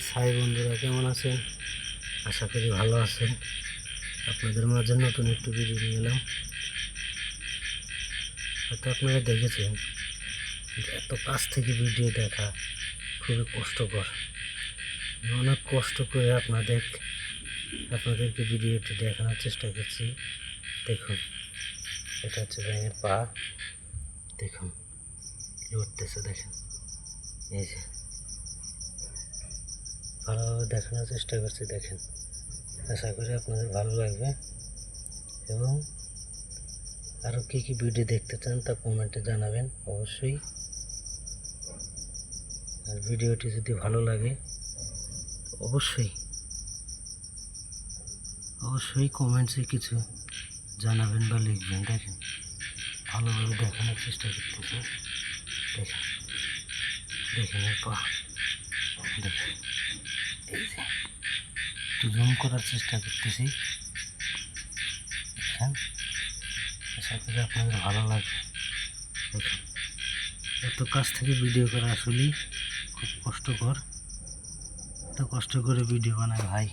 সাই বন্ধুরা, কেমন আছেন? আশা করি ভালো আছেন। আপনাদের মাঝে নতুন একটু ভিডিও নিয়ে এলাম। হয়তো আপনারা দেখেছেন এত কাছ থেকে ভিডিও দেখা খুবই কষ্টকর। অনেক কষ্ট করে আপনাদের, আপনাদেরকে ভিডিওটি দেখানোর চেষ্টা করছি। দেখুন, এটা হচ্ছে ব্যাঙের পা। দেখুন লড়তেছে দেখেন। এই যে ভালোভাবে দেখানোর চেষ্টা করছি, দেখেন। আশা করি আপনাদের ভালো লাগবে। এবং আরও কী কী ভিডিও দেখতে চান তা কমেন্টে জানাবেন, অবশ্যই। আর ভিডিওটি যদি ভালো লাগে, অবশ্যই। অবশ্যই কমেন্টসে কিছু জানাবেন বা লিখবেন, দেখেন। ভালোভাবে দেখানোর চেষ্টা করতেছে। দেখেন। দেখেন পা দেখেন। একটু জুম করার চেষ্টা করতেছি। হ্যাঁ? আশা করি আপনাদের ভালো লাগে এত কাছ থেকে ভিডিও করা আসলেই খুব কষ্টকর। এত কষ্ট করে ভিডিও বানায় ভাই।